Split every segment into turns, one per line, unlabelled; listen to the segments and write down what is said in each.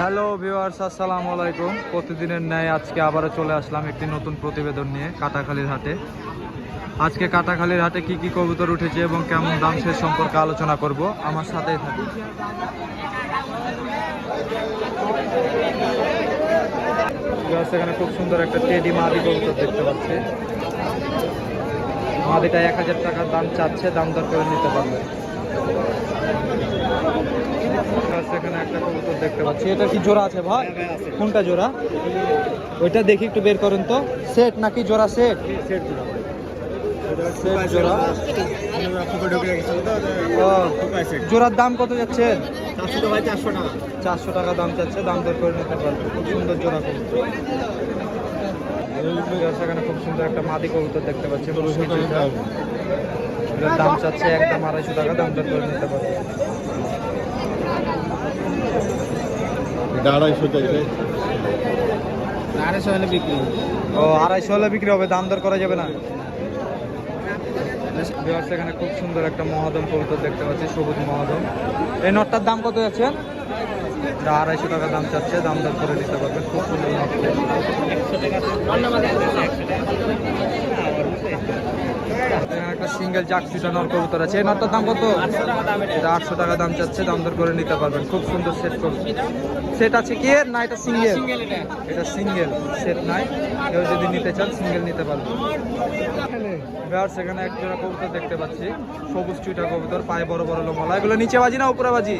Hello viewers, আসসালামু আলাইকুম। প্রতিদিনের ন্যায় আজকে আবারও চলে আসলাম একটি নতুন প্রতিবেদন নিয়ে কাটাখালীর হাটে। আজকে কাটাখালীর হাটে কি কি কবুতর উঠেছে এবং কেমন দাম সে সম্পর্কে আলোচনা করব। আমার সাথেই থাকুন। এখানে খুব সুন্দর একটা টেডি মাদি কবুতর দেখতে পাচ্ছি। মাদিটা এক হাজার টাকার দাম চাচ্ছে, দাম দর করে নিতে পারবে ভিউয়ার্স, এখানে একটা কবুতর দেখতে পাচ্ছি। এটা কি জোড়া আছে ভাই? কোনটা জোড়া? ওইটা দেখি একটু বের করুন তো। সেট নাকি জোড়া সেট? সেট জোড়া। জোড়ার দাম কত যাচ্ছে? চারশো টাকা দাম চাচ্ছে দাম দর করে নিতে পারবে খুব সুন্দর জোড়া সেখানে খুব সুন্দর একটা মাদি কবুতর দেখতে পাচ্ছি। দাম চাচ্ছে একদম আড়াইশো টাকা, দাম দর করে নিতে পারবে
আড়াইশো চাইছে
আড়াইশো হলে বিক্রি
ও আড়াইশো হলে বিক্রি হবে দাম দর করা যাবে না? সেখানে খুব সুন্দর একটা মহাদম কবুতর দেখতে পাচ্ছি সবুজ মহাদম। এই নটটার দাম কত যাচ্ছে? আড়াইশো টাকা দাম চাচ্ছে দাম দর করে নিতে পারবেন খুব সুন্দর নট। এখানে একটা সিঙ্গেল জাক নর কবুতর আছে। এই নটটার দাম কত? এটা আটশো টাকা দাম চাচ্ছে দাম দর করে নিতে পারবেন। খুব সুন্দর সেট কবুতর। সেট আছে কি? না এটা সিঙ্গেল এটা সিঙ্গেল সেট নাই। কেউ যদি নিতে চান সিঙ্গেল নিতে পারবেন। সেখানে এক জোড়া কবুতর দেখতে পাচ্ছি। সবুজ চুইটা কবুতর পায়ে বড় বড় লোমলা এগুলো নিচে বাজি না উপরে বাজি?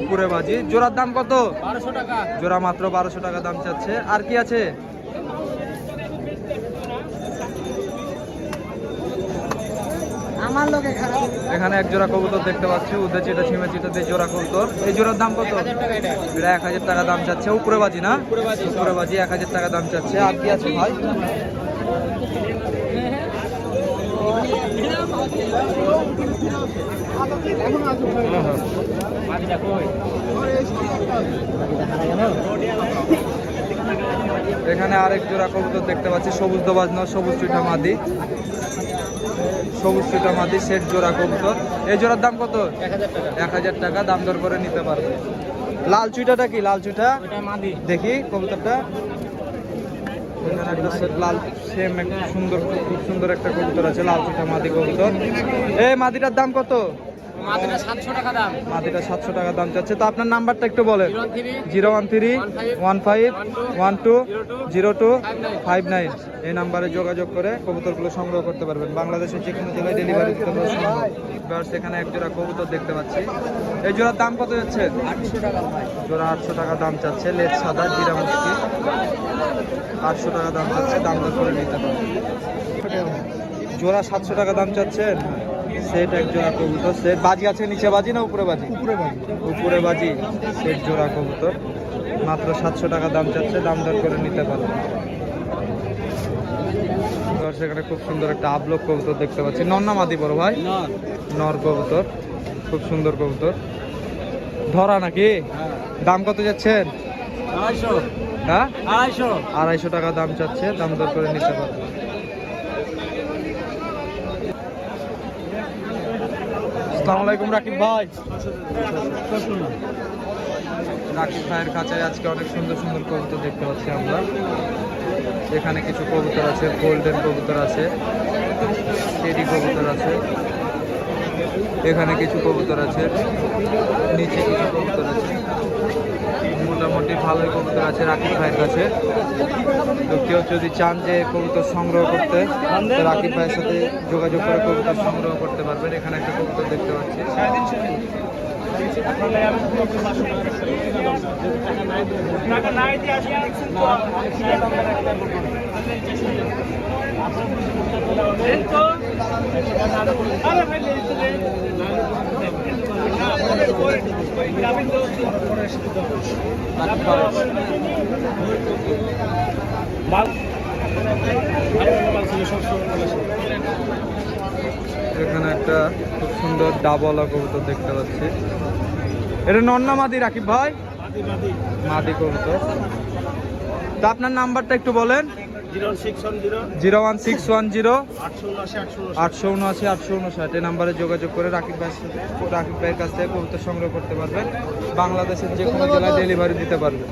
উপরে বাজি। জোড়ার দাম কত?
বারোশো টাকা।
জোড়া মাত্র বারোশো টাকা দাম চাচ্ছে। আর কি আছে
আমার লোকে খারাপ
এখানে এক জোড়া কবুতর দেখতে পাচ্ছি উদে চিটা ছিমে চিটা দিয়ে জোড়া কবুতর। এই জোড়ার দাম কত?
এটা।
এক হাজার টাকা দাম চাচ্ছে উপরে বাজি না?
উপরে বাজি,
এক হাজার টাকা দাম চাচ্ছে আর কি আছে ভাই? এখানে আরেক জোড়া কবুতর দেখতে পাচ্ছি সবুজ দোবাজ সবুজ চুইটা মাদি। সবুজ চুইটা মাদি সেট জোড়া কবুতর। এই জোড়ার দাম কত?
এক হাজার টাকা
দাম দর করে নিতে পারবে। লাল চুইটাটা কি? লাল চুইটা?
মাদি।
দেখি কবুতরটা। লাল সেম একটা সুন্দর খুব সুন্দর একটা কবুতর আছে লাল চুইটা মাদি কবুতর। এই মাদিটার দাম কত?
মাদিটা সাতশো টাকা দাম।
মাদিটা সাতশো টাকা দাম চাচ্ছে। তো আপনার নাম্বারটা একটু বলেন।
Zero three
zero one three one five one two zero two five nine. এই নাম্বারে যোগাযোগ করে কবুতরগুলো সংগ্রহ করতে পারবেন। বাংলাদেশের যে কোনো জেলায় ডেলিভারি দিতে এবার সেখানে এক জোড়া কবুতর দেখতে পাচ্ছি। এই জোড়ার দাম কত যাচ্ছে?
আটশো টাকা
জোড়া আটশো টাকা দাম চাচ্ছে। লেজ সাদা জিরা মুষ্টি। আটশো টাকা দাম চাচ্ছে। দাম দর করে নিতে পারবেন। জোড়া সাতশো টাকা দাম চাচ্ছেন? সেট এক জোড়া কবুতর সেট বাজি আছে নিচে বাজি না উপরে বাজি? উপরে বাজি। উপরে বাজি সেট জোড়া কবুতর। মাত্র সাতশো টাকা দাম চাচ্ছে দাম দর করে নিতে এবার সেখানে খুব সুন্দর একটা আবলক কবুতর দেখতে পাচ্ছি। নন্না মাদি বড় ভাই?
নর।
নর কবুতর খুব সুন্দর কবুতর। ধরা নাকি? দাম কত যাচ্ছেন?
আড়াইশো।
হ্যাঁ?
আড়াইশো।
আড়াইশো টাকা দাম চাচ্ছে দাম দর করে নিতে পারবে আসসালামু আলাইকুম, রাকিব ভাই। রাকিব ভাইয়ের কাছে আজকে অনেক সুন্দর সুন্দর কবুতর দেখতে পাচ্ছি আমরা। এখানে কিছু কবুতর আছে গোল্ডেন কবুতর আছে টেডি কবুতর আছে। এখানে কিছু কবুতর আছে, নিচে কিছু কবুতর আছে। মোটামুটি ভালোই কবুতর আছে রাকিব ভাইয়ের কাছে। তো কেউ যদি চান যে কবুতর সংগ্রহ করতে রাকিব ভাইয়ের সাথে যোগাযোগ করে কবুতর সংগ্রহ করতে পারবেন। এখানে একটা কবুতর দেখতে পাচ্ছি। এখানে একটা খুব সুন্দর ডাবলা কবুতর দেখতে পাচ্ছি। এটা নন্না মাদি রাকিব ভাই? মাদি কবুতর। তো আপনার নাম্বারটা একটু বলেন।
Zero one
six one zero.
আটশো উনআশি আটশো
উনষাট। এই নাম্বারে যোগাযোগ করে রাকিব ভাই রাকিব ভাইয়ের কাছ থেকে কবুতর সংগ্রহ করতে পারবেন বাংলাদেশের যে কোনো জেলায় ডেলিভারি দিতে পারবে।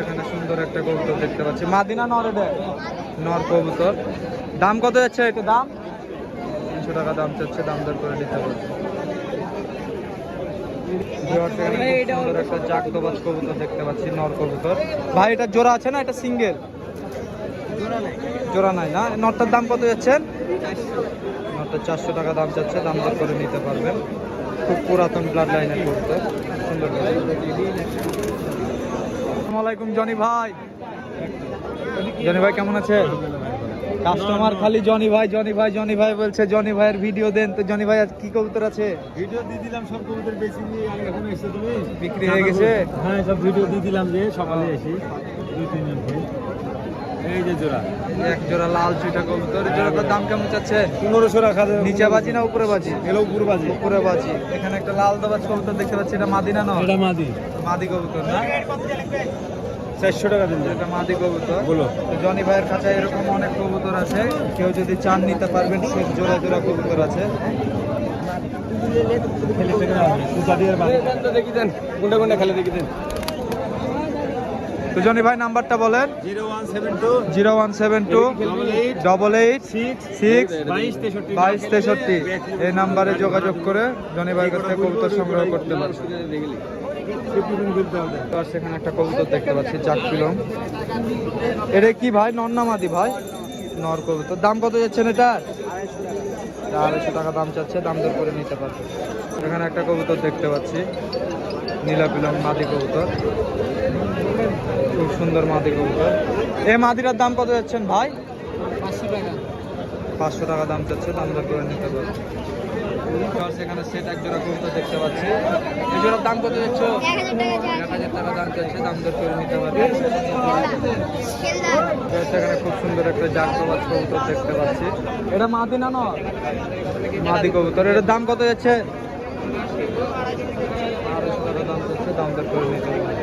এখানে সুন্দর একটা কবুতর দেখতে পাচ্ছি। মাদিনা নর নর কবুতর। দাম কত যাচ্ছে এটা দাম? তিনশো টাকা দাম চাচ্ছে দাম দর করে নিতে পারবে কবুতর দেখতে পাচ্ছি নর কবুতর। ভাই এটা জোড়া আছে না? এটা সিঙ্গেল? জোড়া নাই। না? নটটার দাম কত যাচ্ছেন? নটটা চারশো টাকা দাম যাচ্ছে দাম দর করে নিতে পারবেন। খুব পুরাতন ব্লাড লাইনের করতে সুন্দর জনি ভাই। জনি ভাই কেমন আছে কাস্টমার খালি জনি ভাই জনি ভাই জনি ভাই বলছে জনি ভাইয়ের ভিডিও দেন তো জনি ভাই আজ কি কবুতর আছে?
ভিডিও দিয়ে দিলাম সব কবুতর বেশি নিয়ে আর এখন এসে তুমি
বিক্রি হয়ে গেছে?
হ্যাঁ সব ভিডিও দিয়ে দিলাম যে সকালে এসে। দুই তিন জন করে। এই যে জোড়া।
এক জোড়া লাল চুইটা কবুতর। জোড়াটার দাম কেমন চাচ্ছে?
পনেরোশো রাখা যাবে
নিচে বাজি না উপরে বাজি?
এলো উপর বাজে।
উপরে বাজি। এখানে একটা লাল দাবাজ কবুতর দেখতে পাচ্ছি এটা মাদিনা নয়?
এটা মাদি।
মাদি কবুতর না?
চারশো টাকা দিন।
এটা মাদি কবুতর।
বলো।
জনি ভাইয়ের কাছে এরকম অনেক কবুতর আছে। কেউ যদি চান নিতে পারবেন সে জোড়া জোড়া কবুতর আছে।
খেলে দেখি দেন
তো জনি ভাই নাম্বারটা বলেন।
Zero one seven two.
Double eight.
Six.
Six
বাইশ তেষট্টি।
এই নাম্বারে যোগাযোগ করে জনি ভাইয়ের কাছ কবুতর সংগ্রহ করতে পারবেন সেখানে একটা কবুতর দেখতে পাচ্ছি পিলং। এটা কি ভাই? নর না মাদি ভাই? নর কবুতর। দাম কত যাচ্ছেন এটা আড়াইশো টাকা দাম চাচ্ছে দাম দর করে নিতে পারবে। এখানে একটা কবুতর দেখতে পাচ্ছি নীলা পিলং মাদি কবুতর। খুব সুন্দর মাদি কবুতর। এই মাদিটার দাম কত যাচ্ছেন ভাই?
পাঁচশো টাকা।
পাঁচশো টাকা দাম চাচ্ছে দাম দর করে নিতে পারবে। সেখানে সেট এক জোড়া কবুতর দেখতে পাচ্ছি। এই জোড়ার দাম কত যাচ্ছে? এক হাজার টাকা দাম চাচ্ছে দাম দর করে নিতে পারবে। খুব সুন্দর একটা কবুতর দেখতে পাচ্ছি। এটা মাদি না মাদি কবুতর। এটার দাম কত যাচ্ছে? আড়াইশো টাকা দাম দাম দর করে নিতে পারবে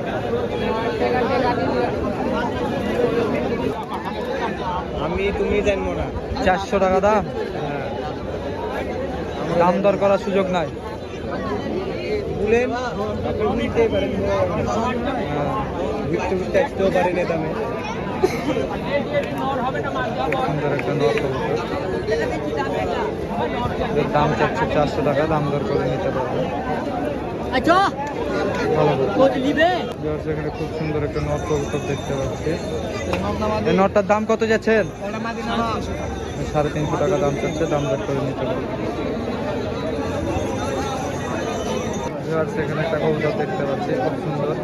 আমি তুমি জানব না।
চারশো টাকা দাম? দাম দর করার সুযোগ নাই। হ্যাঁ।
দামে
চাচ্ছে চারশো টাকা দাম দর করে নিতে পারবে।
আচ্ছা।
খুব সুন্দর একটা নর কবুতর দেখতে পাচ্ছি। এই নটটার দাম কত যাচ্ছেন? সাড়ে তিনশো টাকা দাম চাচ্ছে দাম দর করে নিতে পারবে। এখানে একটা কবুতর দেখতে পাচ্ছি খুব সুন্দর।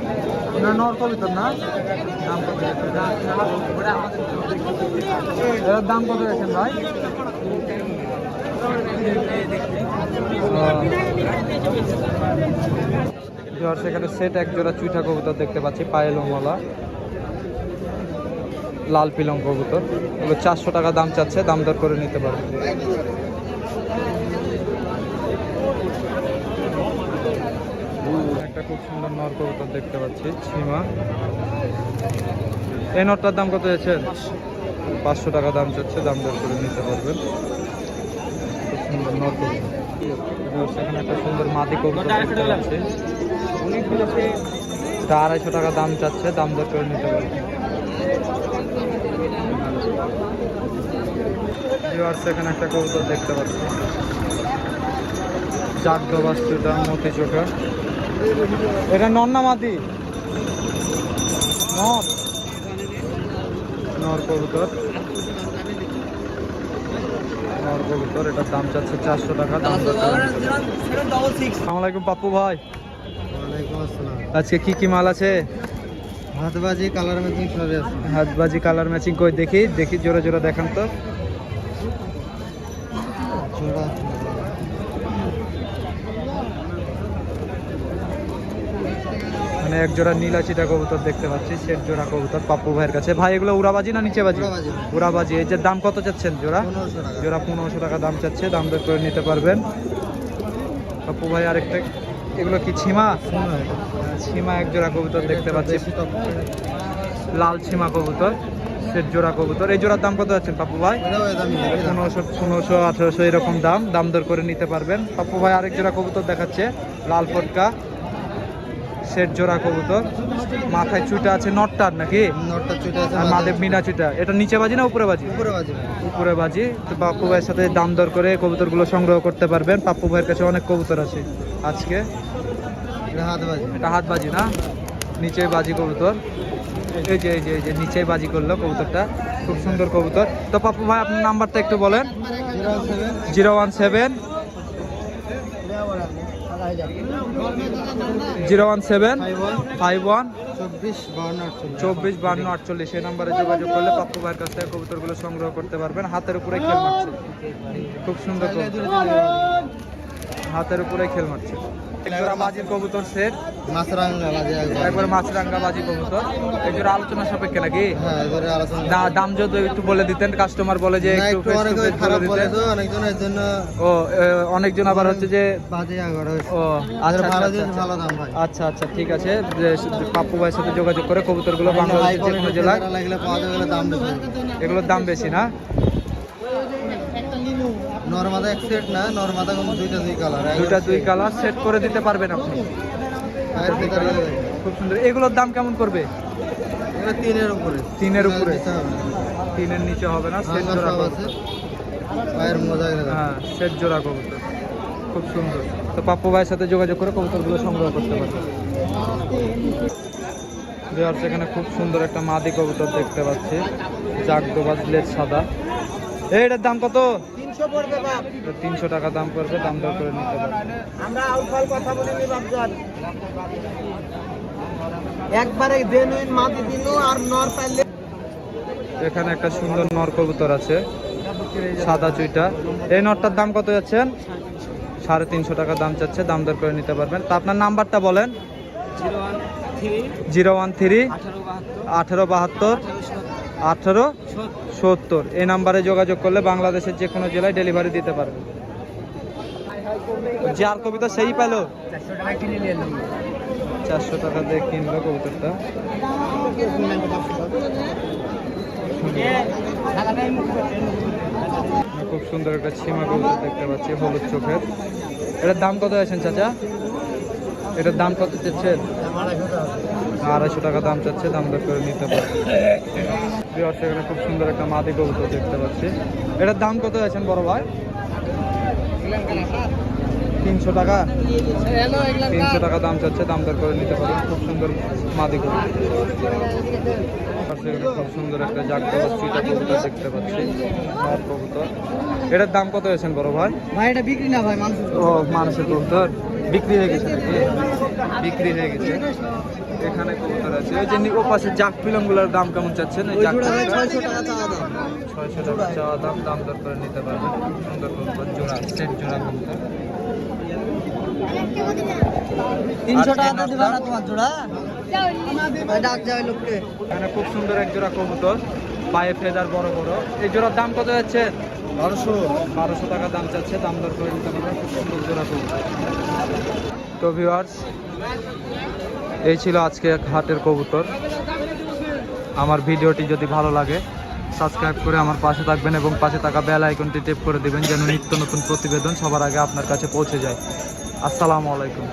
না নর কবুতর না? দাম কত দাম কত যাচ্ছেন ভাই? জ্বর সেখানে সেট এক জোড়া চুইটা কবুতর দেখতে পাচ্ছি পায়েল ওমলা। লাল পিলং কবুতর। এগুলো চারশো টাকা দাম চাচ্ছে, দাম দর করে নিতে পারবে। একটা খুব সুন্দর দেখতে পাচ্ছি এই দাম কত পাঁচশো টাকা দাম চাচ্ছে, দাম দর করে নিতে পারবেন সুন্দর একটা সুন্দর কবুতর দেখতে আড়াইশো টাকা দাম চাচ্ছে, দাম দর করে নিতে পারবে। ভিউয়ার্স এখানে একটা কবুতর দেখতে পাচ্ছি। চাক দবাস্তুটা মতি চোখা। এটা নর না মাদি? নর? নর কবুতর। নর কবুতর এটার দাম চাচ্ছে চারশো টাকা দাম আলাইকুম পাপ্পু ভাই। আজকে কি কি মাল আছে?
হাতবাজি কালার ম্যাচিং সবই আছে।
হাতবাজি কালার ম্যাচিং কই দেখি দেখি জোরে জোরে দেখান তো
জোড়া
মানে এক জোড়া নীলা চিটা কবুতর দেখতে পাচ্ছি সেট জোড়া কবুতর পাপ্পু ভাইয়ের কাছে। ভাই এগুলো উড়াবাজি না নিচে বাজি
উড়াবাজি।
উড়াবাজি। এই যে দাম কত চাচ্ছেন জোড়া? জোড়া পনেরোশো টাকা দাম চাচ্ছে দাম দর করে নিতে পারবেন। পাপ্পু ভাই আরেকটা এগুলো কি ছিমা? ছিমা এক জোড়া কবুতর দেখতে পাচ্ছি। লাল ছিমা কবুতর সেট জোড়া কবুতর। এই জোড়ার দাম কত যাচ্ছেন পাপ্পু ভাই? পনেরোশো পনেরোশো আঠেরোশো এরকম দাম। দাম দর করে নিতে পারবেন। পাপ্পু ভাই আরেক জোড়া কবুতর দেখাচ্ছে লাল ফটকা। সেট জোড়া কবুতর। মাথায় চুটা আছে নটটার নাকি?
নটটা চুটে আছে
আর মাদের মিনা চুটা এটা নিচে বাজি না উপরে বাজি?
উপরে বাজে।
উপরে বাজি। তো পাপ্পু ভাইয়ের সাথে দাম দর করে কবুতরগুলো সংগ্রহ করতে পারবেন। পাপ্পু ভাইয়ের কাছে অনেক কবুতর আছে আজকে।
এটা হাত বাজে।
এটা হাত বাজি না? নিচে বাজি কবুতর। এই যে এই যে এই যে নিচে বাজি করল কবুতরটা। খুব সুন্দর কবুতর। তো পাপ্পু ভাই আপনার নাম্বারটা একটু বলেন।
Zero
one seven. Zero one seven
five one চব্বিশ
বান্ন আটচল্লিশ। এই নাম্বারে যোগাযোগ করলে পাপ্পু ভাইয়ের কাছ থেকে কবুতরগুলো সংগ্রহ করতে পারবেন। হাতের উপরে খেল মারছে। খুব সুন্দর হাতের উপরে খেল মারছে। বাজির কবুতর সেট।
মাছরাঙ্গা বাজে একবার
একবার মাছরাঙ্গা বাজি কবুতর আলোচনা সাপেক্ষে নাকি?
হ্যাঁ আলোচনা
দাম যদি একটু বলে দিতেন কাস্টমার বলে যে একটু
খারাপ
বলে
তো অনেকজনের জন্য
ও অনেকজন আবার হচ্ছে যে
বাজে এগারো
ও আচ্ছা
ভালো
আচ্ছা, আচ্ছা
ভালো দাম ভাই।
আচ্ছা আচ্ছা ঠিক আছে। পাপ্পু ভাইয়ের সাথে যোগাযোগ করে কবুতরগুলো বাংলাদেশের যে কোনো জেলায়।
লাগলে পাওয়া যাবে দাম
এগুলোর দাম বেশি না?
নর্মাদা এক সেট না নর্মাদা কোনো দুইটা দুই কালার
দুইটা দুই কালার সেট করে দিতে পারবেন আপনি। খুব সুন্দর। এগুলোর দাম কেমন করবে
তিনের উপরে।
তিনের উপরে? তিনের নিচে হবে না সেট
হাঙ্গা
জোড়া
আছে। পায়ের মোজা
হ্যাঁ সেট জোড়া কবুতর। খুব সুন্দর। তো পাপ্পু ভাইয়ের সাথে যোগাযোগ করে কবুতরগুলো সংগ্রহ করতে পারবেন বিহার সেখানে খুব সুন্দর একটা মাদি কবুতর দেখতে পাচ্ছি। জাগ দোবাজ লেজ সাদা এইটার দাম কত?
তিনশো পড়বে বাপ।
তিনশো টাকা দাম পড়বে দাম দর করে নিতে পারবেন
আমরা আউটফল কথা বলিনি বাপজান। একবারে জেনুইন মাটি দিনু আর নর পাইলে
এখানে একটা সুন্দর নর কবুতর আছে সাদা চুইটা। এই নরটার দাম কত যাচ্ছেন? সাড়ে তিনশো টাকা দাম চাচ্ছে দাম দর করে নিতে পারবেন। তা আপনার নাম্বারটা বলেন।
Zero one three
zero one three
আঠারো বাহাত্তর
আঠেরো, সত্তর। এই নাম্বারে যোগাযোগ করলে বাংলাদেশের যে কোনো জেলায় ডেলিভারি দিতে পারবে। যার কবিতা সেই পেল
চারশো টাকা
দিয়ে কিনলো কবুতরটা। খুব সুন্দর একটা ছিমা কবুতর দেখতে পাচ্ছি, হলুদ চোখের। এটার দাম কত আছেন চাচা? এটার দাম কত চাচ্ছেন? আড়াইশো টাকা দাম চাচ্ছে, দাম দর করে নিতে পারবে। বিহার সেখানে খুব সুন্দর একটা মাদি কবুতর দেখতে পাচ্ছি। এটার দাম কত আছেন বড় ভাই? তিনশো টাকা? তিনশো টাকা দাম চাচ্ছে দাম দর করে নিতে পারেন খুব সুন্দর মাদি কবুতর। খুব সুন্দর একটা জাগটা চিটা কবুতর দেখতে পাচ্ছি। নর কবুতর। এটার দাম কত হয়েছেন বড় ভাই?
ভাই এটা বিক্রি না ভাই মানুষ
ও মানুষের কবুতর। বিক্রি হয়ে গেছে বিক্রি হয়ে গেছে। এখানে কবুতর আছে? ওই যে ও পাশে জাক পিলংগুলোর দাম কেমন চাচ্ছেন? ওই জাক
ছয়শো টাকা চাওয়া দাম।
ছয়শো টাকা চাওয়া দাম দাম দর করে নিতে পারবেন। সুন্দর কবুতর জোড়া সেট জোড়া কবুতর
তিনশো টাকা দিবা না তোমার জোড়া? ডাক যাবে লোককে।
এখানে খুব সুন্দর এক জোড়া কবুতর পায়ে ফেদার বড় বড়। এই জোড়ার দাম কত যাচ্ছে?
বারোশো।
বারোশো টাকা দাম চাচ্ছে দাম দর করে নিতে পারবেন। খুব সুন্দর জোড়া কবুতর। তো ভিউয়ার্স এই ছিল আজকে এক হাটের কবুতর। আমার ভিডিওটি যদি ভালো লাগে সাবস্ক্রাইব করে আমার পাশে থাকবেন এবং পাশে থাকা বেল আইকনটি টেপ করে দিবেন যেন নিত্য নতুন প্রতিবেদন সবার আগে আপনার কাছে পৌঁছে যায়। আসসালামু আলাইকুম।